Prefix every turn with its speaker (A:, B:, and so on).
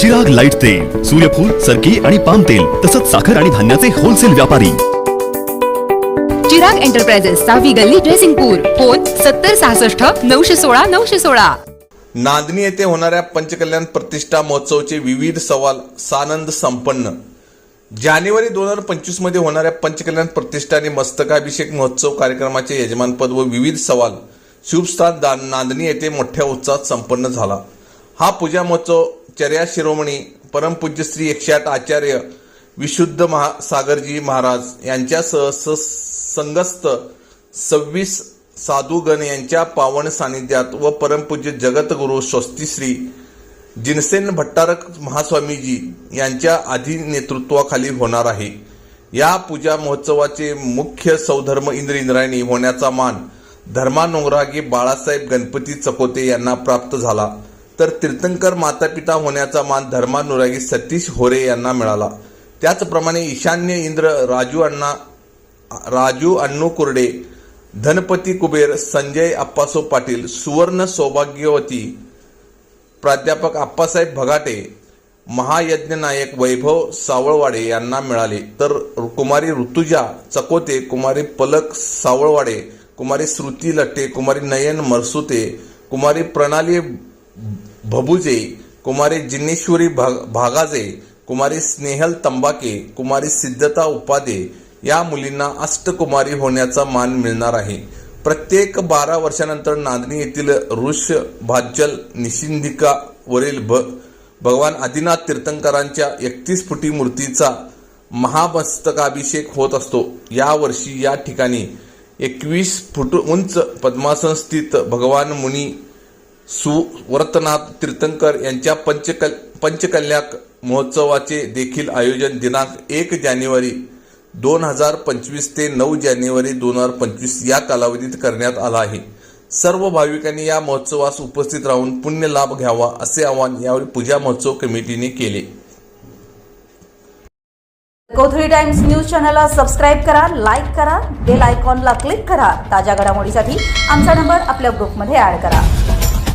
A: Chirag light तेल सूर्यफूल सरकी आणि पाम तेल तसंच साखर आणि धान्याचे होलसेल व्यापारी.
B: चिराग एंटरप्राइजेस सहावी गल्ली ड्रेसिंगपूर फोन सत्तर सहासष्ट नऊशे सोळा नऊशे सोळा.
C: नांदणी येथे होणाऱ्या पंचकल्याण प्रतिष्ठा महोत्सवचे विविध सवाल सानंद संपन्न. जानेवारी दोन हजार पंचवीसमध्ये होणाऱ्या पंचकल्याण प्रतिष्ठा आणि मस्तकाभिषेक महोत्सव कार्यक्रमाचे यजमानपद व विविध सवाल. शुभस्थान नांदणी येथे मोठ्या उत्साहात संपन्न झाला. हा पूजा महोत्सव चर्या शिरोमणी परमपूज्य श्री एकशे आठ आचार्य विशुद्ध महासागरजी महाराज यांच्यासह स- संगस्त सव्वीस साधुगण यांच्या पावन सानिध्यात व परमपूज्य जगतगुरु स्वस्तिश्री जिनसेन भट्टारक महास्वामीजी यांच्या आधी नेतृत्वाखाली होणार आहे. या पूजा महोत्सवाचे मुख्य सौधर्म इंद्र इंद्रायणी होण्याचा मान धर्मानुरागी बाळासाहेब गणपती चकोते यांना प्राप्त झाला. तर तीर्थंकर मातापिता होण्याचा मान धर्मानुरागी सतीश होरे यांना मिळाला. त्याचप्रमाणे ईशान्य इंद्र राजू अण्णा राजू अण्णू कुर्डे धनपती कुबेर संजय अप्पासो पाटील सुवर्ण सौभाग्यवती प्राध्यापक आप्पासाहेब भगाटे महायज्ञ नायक वैभव सावळवाडे यांना मिळाले. तर कुमारी ऋतुजा चकोते कुमारी पलक सावळवाडे कुमारी श्रुती लट्टे कुमारी नयन मरसुते कुमारी प्रणाली भबुजे कुमारी जिन्नेश्वरी भाग- भागाजे कुमारी स्नेहल तंबाके कुमारी सिद्धता उपादे या मुलींना अष्टकुमारी होण्याचा मान मिळणार आहे. प्रत्येक बारा वर्षानंतर नांदणी येथील ऋष भाज्जल निशिंधिका वरील भ भगवान आदिनाथ तीर्थंकरांच्या एकतीस फुटी मूर्तीचा महामस्तकाभिषेक होत असतो. या वर्षी या ठिकाणी एकवीस फूट उंच पद्मासन स्थित भगवान मुनी सुवर्तनाथ तीर्थंकर यांच्या पंचकल पंचकल्याक महोत्सवाचे देखील आयोजन दिनांक एक जानेवारी दोन हजार पंचवीस ते नऊ जानेवारी दोन हजार पंचवीस या कालावधीत करण्यात आला आहे. सर्व भाविकांनी या महोत्सवास उपस्थित राहून पुण्य लाभ घ्यावा असे आवाहन यावेळी पूजा महोत्सव कमिटीने केले.
D: कोथळी टाइम्स न्यूज चॅनलला सबस्क्राईब करा लाईक करा बेल आयकॉनला क्लिक करा. ताज्या घडामोडीसाठी आमचा नंबर आपल्या ग्रुपमध्ये ऍड करा.